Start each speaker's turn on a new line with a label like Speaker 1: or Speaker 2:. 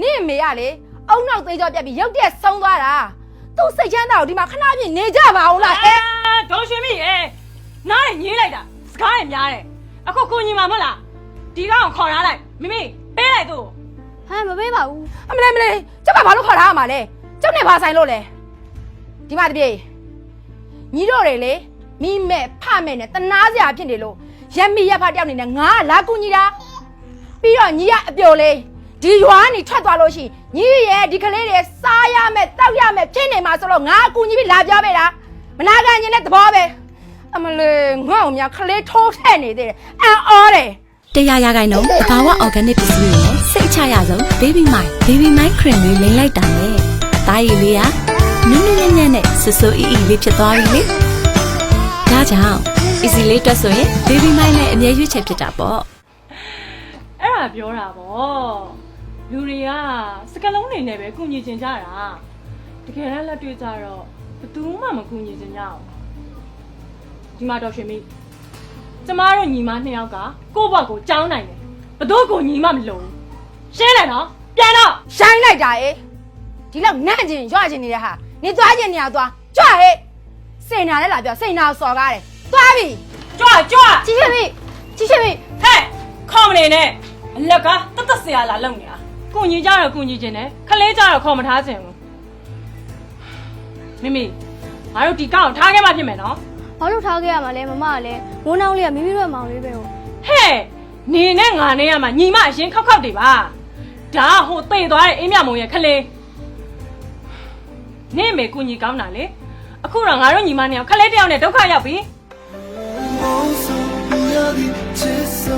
Speaker 1: နင့်အမေကလေအုံနောက်သေးကြောပြက်ပြီးရုတ်တရက်ဆုံးသွားတာသူ့စိတ်ချမ်းသာကိုဒီမှာခဏပြည့်နေကြပါဦးလားဟဲ့
Speaker 2: အာဒေါ်ရွှေမိအဲနားရညင်းလိုက်တာစကားရများတယ်အခုကိုညီမမလားဒီကောင်ခေါ်ထားလိုက်မိမိပေးလိုက်သူ့
Speaker 3: ဟမ်မပေးပါဘူး
Speaker 1: အမလေးမလေးကျမဘာလို့ခေါ်ထားရမှာလဲကျုပ်နဲ့ဘာဆိုင်လို့လဲဒီမှာတပြေညီတို့တွေလေမိမဲ့ဖမဲ့နဲ့တနာစရာဖြစ်နေလို့ရက်မိရက်ဖတယောက်နေနဲ့ငါကလာကူညီတာပြီးတော့ညီကအပျော်လေး ဒီရွာကနေထွက်သွားလို့ရှိရင်ညီရဲ့ဒီကလေးတွေစားရမယ်တောက်ရမယ်ဖြစ်နေမှာဆိုတော့ငါအကူညီပြီးလာပြောပေးတာမနာခံရင်လည်းသဘောပဲအမလေးငါ့ကိုများခလေးထိုးထည့်နေသေးတယ်အံ့ဩတယ်
Speaker 4: တရားရဂိုင်းတော့အဘာဝ organic ပစ္စည်းတွေနဲ့စိတ်ချရဆုံး baby mind baby mind cream လေးလိမ့်လိုက်တာနဲ့အသားရည်လေးကနုနုညံ့ညံ့နဲ့ဆူဆူအီအီလေးဖြစ်သွားပြီလေဒါကြောင့် easy လေးတက်ဆိုရင် baby mind နဲ့အမြဲရွေးချယ်ဖြစ်တာပေါ့
Speaker 2: အဲ့ဒါပြောတာဗောလူတွေကစကလုံးနေနဲ့ပဲကုညီချင်ကြတာတကယ်တမ်းလက်တွေ့ကြတော့ဘယ်သူမှမကုညီချင်ကြဘူးဒီမှာဒေါ်ရွှေမိကျမတို့ညီမနှစ်ယောက်ကကိုယ့်ဘက်ကိုကြောင်းနိုင်တယ်ဘယ်သူကိုညီမမလို့ရှင်းတယ်နော်ပြန်တော့
Speaker 1: ရှိုင်းလိုက်တာအေးဒီလောက်နန့်ကျင်ရွကျင်နေတဲ့ဟာနေသွားကျင်နေရသွားကြွဟဲ့စိန်နာလည်းလာပြောစိန်နာကိုစော်ကားတယ်သွားပြီ
Speaker 2: ကြွကြွ
Speaker 1: ချီချီမိချီချီမိ
Speaker 2: ဟဲ့ခေါမနေနဲ့ အလက်ကတတ်တတ်ဆရာလာလုံနေတာကုညီကြတော့ကုညီခြင်းနဲ့ခလဲကြတော့ခေါ်မထားခြင်းဘူးမိမိငါတို့ဒီကောင်ထားခဲ့မှဖြစ်မယ်နော်။
Speaker 3: ဘာလို့ထားခဲ့ရမှာလဲမမကလည်းမိုးနှောင်းလေးကမိမိတို့ရဲ့မောင်လေးပဲဟုတ်
Speaker 2: ဟဲ့နေနဲ့ငါနဲ့ရမှာညီမအရင်ခောက်ခောက်တွေပါဒါကဟိုတိတ်သွားတဲ့အင်းမြမုံရဲ့ခလဲနေမေကုညီကောင်းတာလေအခုတော့ငါတို့ညီမနှစ်ယောက်ခလဲတစ်ယောက်နဲ့ဒုက္ခရောက်ပြီ
Speaker 5: Oh, so bloody, just so